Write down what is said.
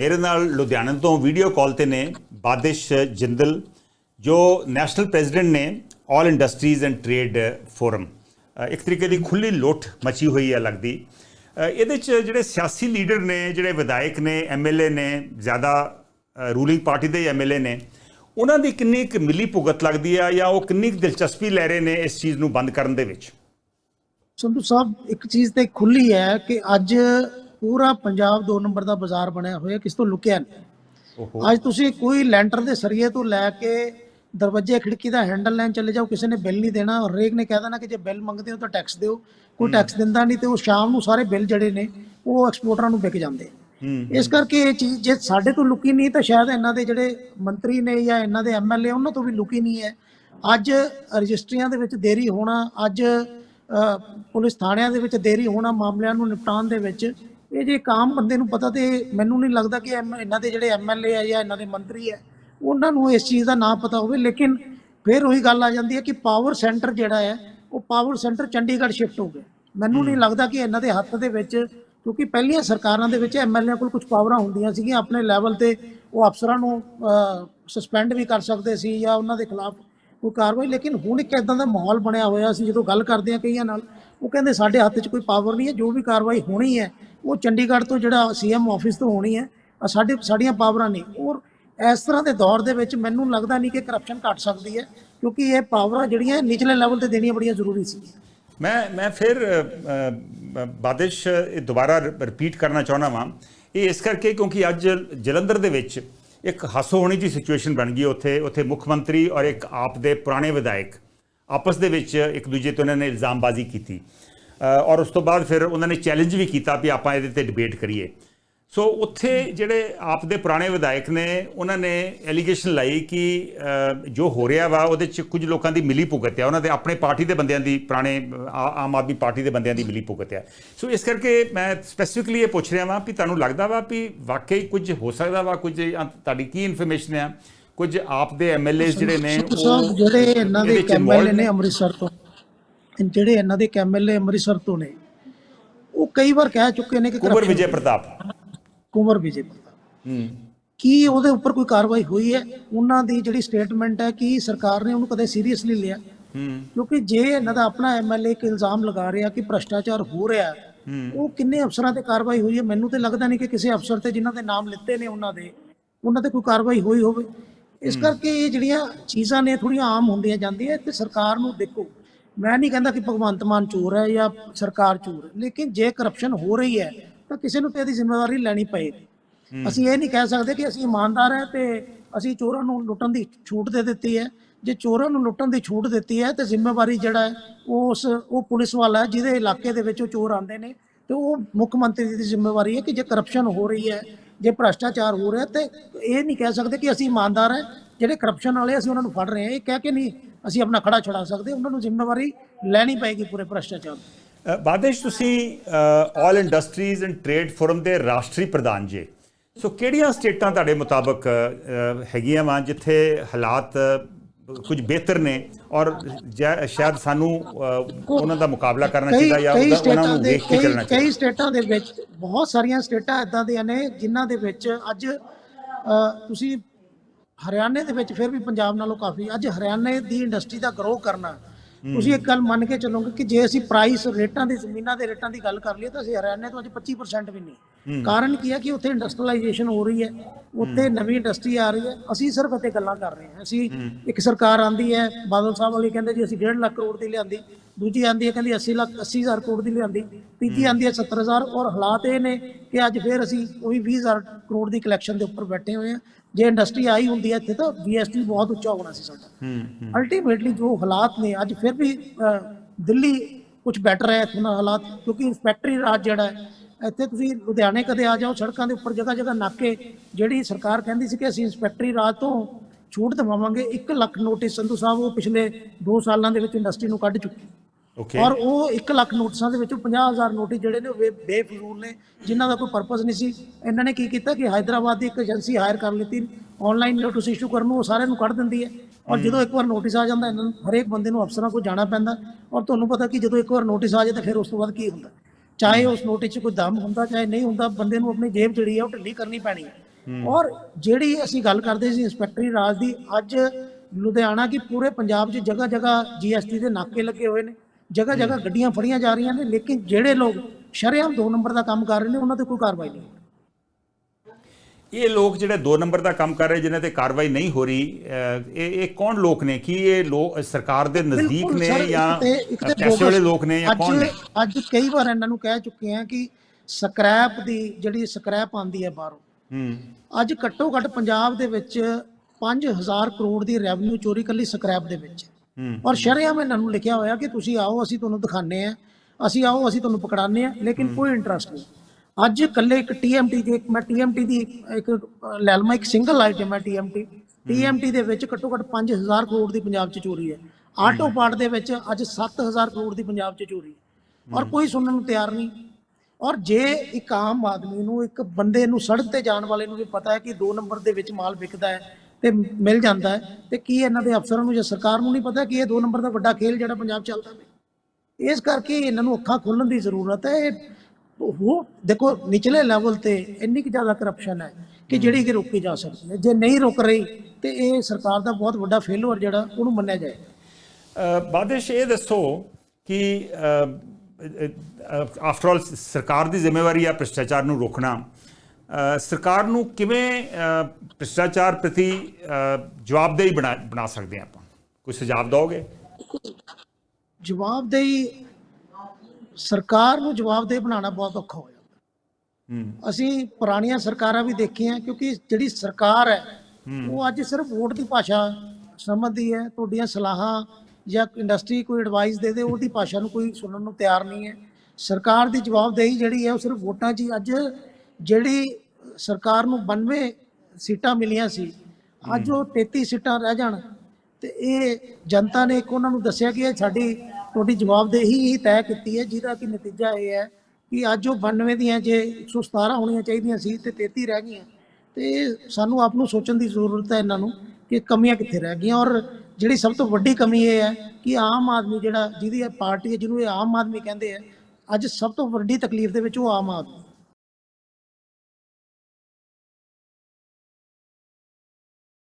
ਮੇਰੇ ਨਾਲ ਲੁਧਿਆਣਾ ਤੋਂ ਵੀਡੀਓ ਕਾਲ ਤੇ ਨੇ ਬਾਦਿਸ਼ ਜਿੰਦਲ ਜੋ ਨੈਸ਼ਨਲ ਪ੍ਰੈਜ਼ੀਡੈਂਟ ਨੇ all industries and trade forum ਇੱਕ ਤਰੀਕੇ ਦੀ ਖੁੱਲੀ ਲੁੱਟ ਮਚੀ ਹੋਈ ਹੈ ਲੱਗਦੀ ਇਹਦੇ ਚ ਜਿਹੜੇ ਸਿਆਸੀ ਲੀਡਰ ਨੇ ਜਿਹੜੇ ਵਿਧਾਇਕ ਨੇ ਐਮਐਲਏ ਨੇ ਜ਼ਿਆਦਾ ਰੂਲਿੰਗ ਪਾਰਟੀ ਦੇ ਐਮਐਲਏ ਨੇ ਉਹਨਾਂ ਦੀ ਕਿੰਨੀ ਕੁ ਮਿਲੀ ਭੁਗਤ ਲੱਗਦੀ ਆ ਜਾਂ ਉਹ ਕਿੰਨੀ ਕੁ ਦਿਲਚਸਪੀ ਲੈ ਰਹੇ ਨੇ ਇਸ ਚੀਜ਼ ਨੂੰ ਬੰਦ ਕਰਨ ਦੇ ਵਿੱਚ ਸੰਧੂ ਸਾਹਿਬ ਇੱਕ ਚੀਜ਼ ਤੇ ਖੁੱਲੀ ਹੈ ਕਿ ਅੱਜ ਪੂਰਾ ਪੰਜਾਬ ਦੋ ਨੰਬਰ ਦਾ ਬਾਜ਼ਾਰ ਬਣਿਆ ਹੋਇਆ ਕਿਸ ਤੋਂ ਲੁਕਿਆ ਨਹੀਂ। ਅੱਜ ਤੁਸੀਂ ਕੋਈ ਲੈਂਟਰ ਦੇ ਸਰੀਏ ਤੋਂ ਲੈ ਕੇ ਦਰਵਾਜ਼ੇ ਖਿੜਕੀ ਦਾ ਹੈਂਡਲ ਲੈਣ ਚਲੇ ਜਾਓ ਕਿਸੇ ਨੇ ਬਿੱਲ ਨਹੀਂ ਦੇਣਾ। ਔਰ ਹਰੇਕ ਨੇ ਕਹਿ ਦੇਣਾ ਕਿ ਜੇ ਬਿੱਲ ਮੰਗਦੇ ਹੋ ਤਾਂ ਟੈਕਸ ਦਿਓ। ਕੋਈ ਟੈਕਸ ਦਿੰਦਾ ਨਹੀਂ ਤੇ ਉਹ ਸ਼ਾਮ ਨੂੰ ਸਾਰੇ ਬਿੱਲ ਜਿਹੜੇ ਨੇ ਉਹ ਐਕਸਪੋਰਟਰਾਂ ਨੂੰ ਵਿਕ ਜਾਂਦੇ। ਇਸ ਕਰਕੇ ਇਹ ਚੀਜ਼ ਜੇ ਸਾਡੇ ਤੋਂ ਲੁਕੀ ਨਹੀਂ ਤਾਂ ਸ਼ਾਇਦ ਇਹਨਾਂ ਦੇ ਜਿਹੜੇ ਮੰਤਰੀ ਨੇ ਜਾਂ ਇਹਨਾਂ ਦੇ ਐਮਐਲਏ ਉਹਨਾਂ ਤੋਂ ਵੀ ਲੁਕੀ ਨਹੀਂ ਹੈ। ਅੱਜ ਰਜਿਸਟਰੀਆਂ ਦੇ ਵਿੱਚ ਦੇਰੀ ਹੋਣਾ ਅੱਜ ਪੁਲਿਸ ਥਾਣਿਆਂ ਦੇ ਵਿੱਚ ਦੇਰੀ ਹੋਣਾ ਮਾਮਲਿਆਂ ਨੂੰ ਨਿਪਟਾਉਣ ਦੇ ਵਿੱਚ ਇਹ ਜੇ ਇੱਕ ਆਮ ਬੰਦੇ ਨੂੰ ਪਤਾ ਤੇ ਮੈਨੂੰ ਨਹੀਂ ਲੱਗਦਾ ਕਿ ਇਹਨਾਂ ਦੇ ਜਿਹੜੇ ਐਮਐਲਏ ਆ ਜਾਂ ਇਹਨਾਂ ਦੇ ਮੰਤਰੀ ਹੈ ਉਹਨਾਂ ਨੂੰ ਇਸ ਚੀਜ਼ ਦਾ ਨਾ ਪਤਾ ਹੋਵੇ ਲੇਕਿਨ ਫਿਰ ਉਹੀ ਗੱਲ ਆ ਜਾਂਦੀ ਹੈ ਕਿ ਪਾਵਰ ਸੈਂਟਰ ਜਿਹੜਾ ਹੈ ਉਹ ਪਾਵਰ ਸੈਂਟਰ ਚੰਡੀਗੜ੍ਹ ਸ਼ਿਫਟ ਹੋ ਗਿਆ। ਮੈਨੂੰ ਨਹੀਂ ਲੱਗਦਾ ਕਿ ਇਹਨਾਂ ਦੇ ਹੱਥ ਦੇ ਵਿੱਚ ਕਿਉਂਕਿ ਪਹਿਲੀਆਂ ਸਰਕਾਰਾਂ ਦੇ ਵਿੱਚ ਐਮਐਲਏ ਕੋਲ ਕੁਝ ਪਾਵਰਾਂ ਹੁੰਦੀਆਂ ਸੀਗੀਆਂ ਆਪਣੇ ਲੈਵਲ ਤੇ ਉਹ ਅਫਸਰਾਂ ਨੂੰ ਸਸਪੈਂਡ ਵੀ ਕਰ ਸਕਦੇ ਸੀ ਜਾਂ ਉਹਨਾਂ ਦੇ ਖਿਲਾਫ ਕੋਈ ਕਾਰਵਾਈ, ਲੇਕਿਨ ਹੁਣ ਇੱਕ ਇਦਾਂ ਦਾ ਮਾਹੌਲ ਬਣਿਆ ਹੋਇਆ ਸੀ, ਜਦੋਂ ਗੱਲ ਕਰਦੇ ਆ ਕਈਆਂ ਨਾਲ, ਉਹ ਕਹਿੰਦੇ ਸਾਡੇ ਹੱਥ 'ਚ ਕੋਈ ਪਾਵਰ ਨਹੀਂ ਹੈ, ਜੋ ਵੀ ਕਾਰਵਾਈ ਹੋਣੀ ਹੈ, ਉਹ ਚੰਡੀਗੜ੍ਹ ਤੋਂ ਜਿਹੜਾ ਸੀਐਮ ਆਫਿਸ ਤੋਂ ਹੋਣੀ ਹੈ ਸਾਡੇ, ਸਾਡੀਆਂ ਪਾਵਰਾਂ ਨਹੀਂ ਔਰ ਇਸ ਤਰ੍ਹਾਂ ਦੇ ਦੌਰ ਦੇ ਵਿੱਚ ਮੈਨੂੰ ਲੱਗਦਾ ਨਹੀਂ ਕਿ ਕਰਪਸ਼ਨ ਘਟ ਸਕਦੀ ਹੈ, ਕਿਉਂਕਿ ਇਹ ਪਾਵਰਾਂ ਜਿਹੜੀਆਂ ਨਿਚਲੇ ਲੈਵਲ ਤੇ ਦੇਣੀਆਂ ਬੜੀਆਂ ਜ਼ਰੂਰੀ ਸੀ। ਮੈਂ ਮੈਂ ਫਿਰ ਬਾਦਿਸ਼, ਇਹ ਦੁਬਾਰਾ ਰਿਪੀਟ ਕਰਨਾ ਚਾਹੁੰਦਾ ਵਾਂ। ਇਹ ਇਸ ਕਰਕੇ ਕਿਉਂਕਿ ਅੱਜ ਜਲੰਧਰ ਦੇ ਵਿੱਚ ਇੱਕ ਹਾਸੋ ਹੋਣੀ ਦੀ ਸਿਚੁਏਸ਼ਨ ਬਣ ਗਈ ਉੱਥੇ ਉੱਥੇ ਮੁੱਖ ਮੰਤਰੀ ਔਰ ਇੱਕ ਆਪ ਦੇ ਪੁਰਾਣੇ ਵਿਧਾਇਕ ਆਪਸ ਦੇ ਵਿੱਚ ਇੱਕ ਦੂਜੇ ਤੋਂ ਉਹਨਾਂ ਨੇ ਇਲਜ਼ਾਮਬਾਜ਼ੀ ਕੀਤੀ। ਔਰ ਉਸ ਤੋਂ ਬਾਅਦ ਫਿਰ ਉਹਨਾਂ ਨੇ ਚੈਲੰਜ ਵੀ ਕੀਤਾ ਵੀ ਆਪਾਂ ਇਹਦੇ ਤੇ ਡਿਬੇਟ ਕਰੀਏ। ਸੋ ਉੱਥੇ ਜਿਹੜੇ ਆਪ ਦੇ ਪੁਰਾਣੇ ਵਿਧਾਇਕ ਨੇ ਉਹਨਾਂ ਨੇ ਐਲੀਗੇਸ਼ਨ ਲਾਈ ਕਿ ਜੋ ਹੋ ਰਿਹਾ ਵਾ ਉਹਦੇ ਚ ਕੁਝ ਲੋਕਾਂ ਦੀ ਮਿਲੀ ਭੁਗਤ ਹੈ ਉਹਨਾਂ ਦੇ ਆਪਣੇ ਪਾਰਟੀ ਦੇ ਬੰਦਿਆਂ ਦੀ ਪੁਰਾਣੇ ਆਮ ਆਦਮੀ ਪਾਰਟੀ ਦੇ ਬੰਦਿਆਂ ਦੀ ਮਿਲੀ ਭੁਗਤ ਹੈ ਸੋ ਇਸ ਕਰਕੇ ਮੈਂ ਸਪੈਸੀਫਿਕਲੀ ਇਹ ਪੁੱਛ ਰਿਹਾ ਵਾਂ ਵੀ ਤੁਹਾਨੂੰ ਲੱਗਦਾ ਵਾ ਵੀ ਵਾਕਈ ਕੁਝ ਹੋ ਸਕਦਾ ਵਾ? ਕੁਝ ਤੁਹਾਡੀ ਕੀ ਇਨਫੋਰਮੇਸ਼ਨ ਹੈ ਕੁਝ ਆਪ ਦੇ ਐਮਐਲਏ ਜਿਹੜੇ ਨੇ ਸਾਹਿਬ ਜਿਹੜੇ ਇਹਨਾਂ ਦੇ ਐਮਐਲਏ ਨੇ ਅੰਮ੍ਰਿਤਸਰ ਤੋਂ ਜਿਹੜੇ ਇਹਨਾਂ ਦੇ ਐਮਐਲਏ ਅੰਮ੍ਰਿਤਸਰ ਤੋਂ ਨੇ ਉਹ ਕਈ ਵਾਰ ਕਹਿ ਚੁੱਕੇ ਨੇ ਕਿ ਕੁਬਰ ਵਿਜੇ ਪ੍ਰਤਾਪ। ਕੁੰਵਰ ਵਿਜੇ ਪ੍ਰਤਾਪ ਹੂੰ। ਕੀ ਉਹਦੇ ਉੱਪਰ ਕੋਈ ਕਾਰਵਾਈ ਹੋਈ ਹੈ? ਉਹਨਾਂ ਦੀ ਜਿਹੜੀ ਸਟੇਟਮੈਂਟ ਹੈ ਕਿ ਸਰਕਾਰ ਨੇ ਉਹਨੂੰ ਕਦੇ ਸੀਰੀਅਸਲੀ ਲਿਆ। ਹੂੰ। ਕਿਉਂਕਿ ਜੇ ਇਹਨਾਂ ਦਾ ਆਪਣਾ ਐਮਐਲਏ ਇੱਕ ਇਲਜ਼ਾਮ ਲਗਾ ਰਿਹਾ ਕਿ ਭ੍ਰਸ਼ਟਾਚਾਰ ਹੋ ਰਿਹਾ ਉਹ ਕਿੰਨੇ ਅਫਸਰਾਂ ਤੇ ਕਾਰਵਾਈ ਹੋਈ ਹੈ? ਮੈਨੂੰ ਤੇ ਲੱਗਦਾ ਨਹੀਂ ਕਿ ਕਿਸੇ ਅਫਸਰ ਤੇ ਜਿਨ੍ਹਾਂ ਦੇ ਨਾਮ ਲਿੱਤੇ ਨੇ ਉਹਨਾਂ ਦੇ ਉਹਨਾਂ ਤੇ ਕੋਈ ਕਾਰਵਾਈ ਹੋਈ ਹੋਵੇ। ਇਸ ਕਰਕੇ ਇਹ ਜਿਹੜੀਆਂ ਚੀਜ਼ਾਂ ਨੇ ਥੋੜੀਆਂ ਆਮ ਹੁੰਦੀਆਂ ਜਾਂਦੀਆਂ ਤੇ ਸਰਕਾਰ ਨੂੰ ਦੇਖੋ ਮੈਂ ਨਹੀਂ ਕਹਿੰਦਾ ਕਿ ਭਗਵੰਤ ਮਾਨ ਚੋਰ ਹੈ ਜਾਂ ਸਰਕਾਰ ਚੋਰ ਲੇਕਿਨ ਜੇ ਕਰਪਸ਼ਨ ਹੋ ਰਹੀ ਹੈ ਤਾਂ ਕਿਸੇ ਨੂੰ ਤੇ ਇਹਦੀ ਜ਼ਿੰਮੇਵਾਰੀ ਲੈਣੀ ਪਏਗੀ। ਅਸੀਂ ਇਹ ਨਹੀਂ ਕਹਿ ਸਕਦੇ ਕਿ ਅਸੀਂ ਇਮਾਨਦਾਰ ਹਾਂ ਤੇ ਅਸੀਂ ਚੋਰਾਂ ਨੂੰ ਲੁੱਟਣ ਦੀ ਛੂਟ ਦੇ ਦਿੱਤੀ ਹੈ। ਜੇ ਚੋਰਾਂ ਨੂੰ ਲੁੱਟਣ ਦੀ ਛੂਟ ਦਿੱਤੀ ਹੈ ਤੇ ਜ਼ਿੰਮੇਵਾਰੀ ਜਿਹੜਾ ਹੈ ਉਹ ਉਸ ਉਹ ਪੁਲਿਸ ਵਾਲਾ ਹੈ ਜਿਹਦੇ ਇਲਾਕੇ ਦੇ ਵਿੱਚ ਉਹ ਚੋਰ ਆਉਂਦੇ ਨੇ ਤੇ ਉਹ ਮੁੱਖ ਮੰਤਰੀ ਦੀ ਜ਼ਿੰਮੇਵਾਰੀ ਹੈ ਕਿ ਜੇ ਕਰਪਸ਼ਨ ਹੋ ਰਹੀ ਹੈ ਜੇ ਭ੍ਰਸ਼ਟਾਚਾਰ ਹੋ ਰਿਹਾ ਤੇ ਇਹ ਨਹੀਂ ਕਹਿ ਸਕਦੇ ਕਿ ਅਸੀਂ ਇਮਾਨਦਾਰ ਹਾਂ। ਜਿਹੜੇ ਕਰਪਸ਼ਨ ਵਾਲੇ ਅਸੀਂ ਉਹਨਾਂ ਨੂੰ ਫੜ ਰਹੇ ਹਾਂ ਇਹ ਕਹਿ ਕੇ ਨਹੀਂ ਅਸੀਂ ਆਪਣਾ ਖੜਾ ਛੁਡਾ ਸਕਦੇ। ਉਹਨਾਂ ਨੂੰ ਜ਼ਿੰਮੇਵਾਰੀ ਲੈਣੀ ਪਏਗੀ ਪੂਰੇ ਭ੍ਰਸ਼ਟਾਚਾਰ ਦੀ। ਬਾਦਿਸ਼ ਤੁਸੀਂ all industries and trade forum ਦੇ ਰਾਸ਼ਟਰੀ ਪ੍ਰਧਾਨ ਜੇ। ਸੋ ਕਿਹੜੀਆਂ ਸਟੇਟਾਂ ਤੁਹਾਡੇ ਮੁਤਾਬਕ ਹੈਗੀਆਂ ਵਾਂ ਜਿੱਥੇ ਹਾਲਾਤ ਕੁਝ ਬਿਹਤਰ ਨੇ ਔਰ ਸ਼ਾਇਦ ਸਾਨੂੰ ਉਹਨਾਂ ਦਾ ਮੁਕਾਬਲਾ ਕਰਨਾ ਚਾਹੀਦਾ ਜਾਂ ਉਹਨਾਂ ਨੂੰ ਦੇਖ ਕੇ ਚੱਲਣਾ ਚਾਹੀਦਾ। ਕਈ ਸਟੇਟਾਂ ਦੇ ਵਿੱਚ ਬਹੁਤ ਸਾਰੀਆਂ ਸਟੇਟਾਂ ਇਦਾਂ ਦੀਆਂ ਨੇ ਜਿਨ੍ਹਾਂ ਦੇ ਵਿੱਚ ਅੱਜ ਤੁਸੀਂ ਹਰਿਆਣੇ ਦੇ ਵਿੱਚ ਫਿਰ ਵੀ ਪੰਜਾਬ ਨਾਲੋਂ ਕਾਫੀ ਅੱਜ ਹਰਿਆਣੇ ਦੀ ਇੰਡਸਟਰੀ ਦਾ ਗਰੋ ਕਰਨਾ ਤੁਸੀਂ ਇੱਕ ਗੱਲ ਮੰਨ ਕੇ ਚੱਲੋਗੇ ਕਿ ਜੇ ਅਸੀਂ ਪ੍ਰਾਈਸ ਰੇਟਾਂ ਦੀ ਜ਼ਮੀਨਾਂ ਦੇ ਰੇਟਾਂ ਦੀ ਗੱਲ ਕਰ ਲਈਏ ਤਾਂ ਅਸੀਂ ਹਰਿਆਣੇ ਤੋਂ ਅੱਜ 25% ਵੀ ਨਹੀਂ। ਕਾਰਨ ਕੀ ਹੈ ਕਿ ਉੱਥੇ ਇੰਡਸਟਰੀਲਾਈਜੇਸ਼ਨ ਹੋ ਰਹੀ ਹੈ ਉੱਥੇ ਨਵੀਂ ਇੰਡਸਟਰੀ ਆ ਰਹੀ ਹੈ। ਅਸੀਂ ਸਿਰਫ ਇੱਥੇ ਗੱਲਾਂ ਕਰ ਰਹੇ ਹਾਂ। ਅਸੀਂ ਇੱਕ ਸਰਕਾਰ ਆਂਦੀ ਹੈ ਬਾਦਲ ਸਾਹਿਬ ਵਾਲੀ ਕਹਿੰਦੇ ਜੀ ਅਸੀਂ 1.5 ਲੱਖ ਕਰੋੜ ਦੀ ਲਿਆਂਦੀ। ਦੂਜੀ ਆਂਦੀ ਹੈ ਕਹਿੰਦੀ 80 ਲੱਖ 80 ਹਜ਼ਾਰ ਕਰੋੜ ਦੀ ਲਿਆਂਦੀ। ਤੀਜੀ ਆਂਦੀ ਹੈ 70 ਹਜ਼ਾਰ ਔਰ ਹਾਲਾਤ ਇਹ ਨੇ ਕਿ ਅੱਜ ਫੇਰ ਅਸੀਂ ਉਹੀ 20 ਹਜ਼ਾਰ ਕਰੋੜ ਦੀ ਕਲੈਕਸ਼ਨ ਦੇ ਉੱਪਰ ਬੈਠੇ ਹੋਏ ਹਾਂ। ਜੇ ਇੰਡਸਟਰੀ ਆਈ ਹੁੰਦੀ ਹੈ ਇੱਥੇ ਤਾਂ ਜੀਐਸਟੀ ਬਹੁਤ ਉੱਚਾ ਹੋਣਾ ਸੀ ਸਾਡਾ। ਹੂੰ ਅਲਟੀਮੇਟਲੀ ਜੋ ਹਾਲਾਤ ਨੇ ਅੱਜ ਫਿਰ ਵੀ ਦਿੱਲੀ ਕੁਝ ਬੈਟਰ ਹੈ ਇੱਥੇ ਦਾ ਹਾਲਾਤ ਕਿਉਂਕਿ ਇੰਸਪੈਕਟਰੀ ਰਾਜ ਜਿਹੜਾ ਹੈ ਇੱਥੇ ਤੁਸੀਂ ਲੁਧਿਆਣੇ ਕਦੇ ਆ ਜਾਓ ਸੜਕਾਂ ਦੇ ਉੱਪਰ ਜਗ੍ਹਾ ਜਗ੍ਹਾ ਨਾਕੇ ਜਿਹੜੀ ਸਰਕਾਰ ਕਹਿੰਦੀ ਸੀ ਕਿ ਅਸੀਂ ਇੰਸਪੈਕਟਰੀ ਰਾਜ ਤੋਂ ਛੂਟ ਦਵਾਵਾਂਗੇ 1 ਲੱਖ ਨੋਟਿਸ ਸੰਧੂ ਸਾਹਿਬ ਉਹ ਪਿਛਲੇ 2 ਸਾਲਾਂ ਦੇ ਵਿੱਚ ਇੰਡਸਟਰੀ ਨੂੰ ਕੱਢ ਚੁੱਕੀ। ਔਰ ਉਹ 1 ਲੱਖ ਨੋਟਿਸਾਂ ਦੇ ਵਿੱਚੋਂ 50000 ਨੋਟਿਸ ਜਿਹੜੇ ਨੇ ਉਹ ਬੇਫਜ਼ੂਲ ਨੇ ਜਿਨ੍ਹਾਂ ਦਾ ਕੋਈ ਪਰਪਸ ਨਹੀਂ ਸੀ। ਇਹਨਾਂ ਨੇ ਕੀ ਕੀਤਾ ਕਿ ਹైదరాబాద్ ਦੀ ਇੱਕ ਏਜੰਸੀ ਹਾਇਰ ਕਰ ਲਈਤੀ ਆਨਲਾਈਨ ਨੋਟਿਸ ਇਸ਼ੂ ਕਰਨ ਨੂੰ ਉਹ ਸਾਰਿਆਂ ਨੂੰ ਕੱਢ ਦਿੰਦੀ ਹੈ। ਔਰ ਜਦੋਂ ਇੱਕ ਵਾਰ ਨੋਟਿਸ ਆ ਜਾਂਦਾ ਇਹਨਾਂ ਨੂੰ ਹਰੇਕ ਬੰਦੇ ਨੂੰ ਅਫਸਰਾਂ ਕੋਲ ਜਾਣਾ ਪੈਂਦਾ। ਔਰ ਤੁਹਾਨੂੰ ਪਤਾ ਕਿ ਜਦੋਂ ਇੱਕ ਵਾਰ ਨੋਟਿਸ ਆ ਜਾਏ ਤਾਂ ਫਿਰ ਉਸ ਤੋਂ ਬਾਅਦ ਕੀ ਹੁੰਦਾ? ਚਾਹੇ ਉਸ ਨੋਟਿਸ 'ਚ ਕੋਈ ਦਮ ਹੁੰਦਾ ਚਾਹੇ ਨਹੀਂ ਹੁੰਦਾ ਬੰਦੇ ਨੂੰ ਆਪਣੀ ਜੇਬ ਜਿਹੜੀ ਹੈ ਉਹ ਢਿੱਲੀ ਕਰਨੀ ਪੈਣੀ ਹੈ। ਔਰ ਜਿਹੜੀ ਅਸੀਂ ਗੱਲ ਕਰਦੇ ਸੀ ਇੰਸਪੈਕਟਰੀ ਰਾਜ ਦੀ ਅੱਜ ਲੁਧਿਆਣਾ ਕੀ ਪੂਰੇ ਪੰਜਾਬ 'ਚ ਜਗ੍ਹਾ ਜਗ੍ਹਾ ਜੀਐਸਟੀ ਦੇ ਨਾਕੇ ਲੱਗੇ ਹੋਏ ਨੇ। ਜਗ੍ਹਾ ਜਗ੍ਹਾ ਗੱਡੀਆਂ ਫੜੀਆਂ ਜਾ ਰਹੀਆਂ ਨੇ ਲੇਕਿਨ ਜਿਹੜੇ ਲੋਕ ਸ਼ਰੇਆਮ ਦੋ ਨੰਬਰ ਦਾ ਕੰਮ ਕਰ ਰਹੇ ਨੇ ਉਹਨਾਂ ਤੇ ਕੋਈ ਕਾਰਵਾਈ ਨਹੀਂ ਇਹ ਲੋਕ ਜਿਹੜੇ 2 ਨੰਬਰ ਦਾ ਕੰਮ ਕਰ ਰਹੇ ਜਿਨ੍ਹਾਂ ਤੇ ਕਾਰਵਾਈ ਨਹੀਂ ਹੋ ਰਹੀ ਇਹ ਇਹ ਕੌਣ ਲੋਕ ਨੇ? ਕੀ ਇਹ ਲੋਕ ਸਰਕਾਰ ਦੇ ਨਜ਼ਦੀਕ ਨੇ ਜਾਂ ਪੈਸੇ ਵਾਲੇ ਲੋਕ ਨੇ ਜਾਂ ਕੌਣ ਨੇ? ਅੱਜ ਕਈ ਵਾਰ ਇਹਨਾਂ ਨੂੰ ਕਹਿ ਚੁੱਕੇ ਆ ਕਿ ਸਕ੍ਰੈਪ ਦੀ ਜਿਹੜੀ ਸਕ੍ਰੈਪ ਆਂਦੀ ਹੈ ਬਾਹਰੋਂ। ਹੂੰ। ਅੱਜ ਘੱਟੋ ਘੱਟ ਪੰਜਾਬ ਦੇ ਵਿੱਚ 5000 ਕਰੋੜ ਦੀ ਰੈਵਨਿਊ ਚੋਰੀ ਕੱਲੀ ਸਕ੍ਰੈਪ ਦੇ ਵਿੱਚ ਹੈ। ਔਰ ਸ਼ਰੇਆਮ ਇਹਨਾਂ ਨੂੰ ਲਿਖਿਆ ਹੋਇਆ ਕਿ ਤੁਸੀਂ ਆਓ ਅਸੀਂ ਤੁਹਾਨੂੰ ਦਿਖਾਣੇ ਆ ਅਸੀਂ ਆਓ ਅਸੀਂ ਤੁਹਾਨੂੰ ਪਕੜਾਣੇ ਆ ਲੇਕਿਨ ਕੋਈ ਇੰਟਰਸਟ ਨਹੀਂ। ਅੱਜ ਕੱਲੇ ਇੱਕ ਟੀਐਮਟੀ ਦੇ ਮੈਂ ਟੀਐਮਟੀ ਦੀ ਇੱਕ ਅ, ਲੈ ਲਵਾਂ ਇੱਕ ਸਿੰਗਲ ਆਈਟਮ ਹੈ ਟੀਐਮਟੀ ਟੀਐਮਟੀ ਦੇ ਵਿੱਚ ਘੱਟੋ ਘੱਟ 5000 ਕਰੋੜ ਦੀ ਪੰਜਾਬ 'ਚ ਚੋਰੀ ਹੈ। ਆਟੋ ਪਾਰਟ ਦੇ ਵਿੱਚ ਅੱਜ 7000 ਕਰੋੜ ਦੀ ਪੰਜਾਬ 'ਚ ਚੋਰੀ ਹੈ। ਔਰ ਕੋਈ ਸੁਣਨ ਨੂੰ ਤਿਆਰ ਨਹੀਂ। ਔਰ ਜੇ ਇੱਕ ਆਮ ਆਦਮੀ ਨੂੰ ਇੱਕ ਬੰਦੇ ਨੂੰ ਸੜਕ ਤੇ ਜਾਣ ਵਾਲੇ ਨੂੰ ਵੀ ਪਤਾ ਹੈ ਕਿ 2 ਨੰਬਰ ਦੇ ਵਿੱਚ ਮਾਲ ਵਿਕਦਾ ਹੈ ਤੇ ਮਿਲ ਜਾਂਦਾ ਹੈ। ਤੇ ਕੀ ਇਹਨਾਂ ਦੇ ਅਫਸਰਾਂ ਨੂੰ ਜਾਂ ਸਰਕਾਰ ਨੂੰ ਨਹੀਂ ਪਤਾ ਕਿ ਇਹ 2 ਨੰਬਰ ਦਾ ਵੱਡਾ ਖੇਲ ਜਿਹੜਾ ਪੰਜਾਬ ਚੱਲਦਾ ਹੈ ਇਸ ਕਰਕੇ ਇਹਨਾਂ ਨੂੰ ਅੱਖਾਂ ਖੋਲਣ ਦੀ ਜ਼ਰੂਰਤ ਹੈ। ਇਹ ਉਹ ਦੇਖੋ ਨਿਚਲੇ ਲੈਵਲ ਤੇ ਇੰਨੀ ਕਿ ਜ਼ਿਆਦਾ ਕਰਪਸ਼ਨ ਹੈ ਕਿ ਜਿਹੜੀ ਕਿ ਰੋਕੀ ਜਾ ਸਕਦੀ ਹੈ। ਜੇ ਨਹੀਂ ਰੁਕ ਰਹੀ ਤੇ ਇਹ ਸਰਕਾਰ ਦਾ ਬਹੁਤ ਵੱਡਾ ਫੇਲੂਅਰ ਜਿਹੜਾ ਉਹਨੂੰ ਮੰਨਿਆ ਜਾਏ। ਬਾਦਿਸ਼ ਇਹ ਦੱਸੋ ਕਿ ਆਫਟਰ ਆਲ ਸਰਕਾਰ ਦੀ ਜ਼ਿੰਮੇਵਾਰੀ ਹੈ ਭ੍ਰਿਸ਼ਟਾਚਾਰ ਨੂੰ ਰੋਕਣਾ। ਸਰਕਾਰ ਨੂੰ ਕਿਵੇਂ ਭ੍ਰਿਸ਼ਟਾਚਾਰ ਪ੍ਰਤੀ ਜਵਾਬਦੇਹੀ ਬਣਾ ਬਣਾ ਸਕਦੇ ਹਾਂ ਆਪਾਂ? ਕੋਈ ਸੁਝਾਅ ਦਿਓਗੇ? ਜਵਾਬਦੇਹੀ ਸਰਕਾਰ ਨੂੰ ਜਵਾਬਦੇਹ ਬਣਾਉਣਾ ਬਹੁਤ ਔਖਾ ਹੋ ਜਾਂਦਾ। ਹੂੰ। ਅਸੀਂ ਪੁਰਾਣੀਆਂ ਸਰਕਾਰਾਂ ਵੀ ਦੇਖੀਆਂ ਕਿਉਂਕਿ ਜਿਹੜੀ ਸਰਕਾਰ ਹੈ ਉਹ ਅੱਜ ਸਿਰਫ ਵੋਟ ਦੀ ਭਾਸ਼ਾ ਸਮਝਦੀ ਹੈ ਤੁਹਾਡੀਆਂ ਸਲਾਹਾਂ ਜਾਂ ਇੰਡਸਟਰੀ ਕੋਈ ਐਡਵਾਈਸ ਦੇ ਦੇ ਉਹਦੀ ਭਾਸ਼ਾ ਨੂੰ ਕੋਈ ਸੁਣਨ ਨੂੰ ਤਿਆਰ ਨਹੀਂ ਹੈ। ਸਰਕਾਰ ਦੀ ਜਵਾਬਦੇਹੀ ਜਿਹੜੀ ਹੈ ਉਹ ਸਿਰਫ ਵੋਟਾਂ 'ਚ ਹੀ ਅੱਜ ਜਿਹੜੀ ਸਰਕਾਰ ਨੂੰ 92 ਸੀਟਾਂ ਮਿਲੀਆਂ ਸੀ, ਅੱਜ ਉਹ 33 ਸੀਟਾਂ ਰਹਿ ਜਾਣ। ਤੇ ਇਹ ਜਨਤਾ ਨੇ ਇੱਕ ਉਹਨਾਂ ਨੂੰ ਦੱਸਿਆ ਕਿ ਇਹ ਸਾਡੀ, ਤੁਹਾਡੀ ਜਵਾਬਦੇਹੀ ਹੀ ਤੈਅ ਕੀਤੀ ਹੈ, ਜਿਹਦਾ ਕਿ ਨਤੀਜਾ ਇਹ ਹੈ ਕਿ ਅੱਜ ਉਹ 92 ਦੀਆਂ ਜੇ 117 ਹੋਣੀਆਂ ਚਾਹੀਦੀਆਂ ਸੀ ਤੇ 33 ਰਹਿ ਗਈਆਂ। ਤੇ ਇਹ ਸਾਨੂੰ ਆਪ ਨੂੰ ਸੋਚਣ ਦੀ ਜ਼ਰੂਰਤ ਹੈ ਇਹਨਾਂ ਨੂੰ ਕਿ ਕਮੀਆਂ ਕਿੱਥੇ ਰਹਿ ਗਈਆਂ ਔਰ ਜਿਹੜੀ ਸਭ ਤੋਂ ਵੱਡੀ ਕਮੀ ਇਹ ਹੈ ਕਿ ਆਮ ਆਦਮੀ ਜਿਹੜਾ ਜਿਹਦੀ ਇਹ ਪਾਰਟੀ ਹੈ, ਜਿਹਨੂੰ ਇਹ ਆਮ ਆਦਮੀ ਕਹਿੰਦੇ ਆ, ਅੱਜ ਸਭ ਤੋਂ ਵੱਡੀ ਤਕਲੀਫ ਦੇ ਵਿੱਚ ਉਹ ਆਮ ਆਦਮੀ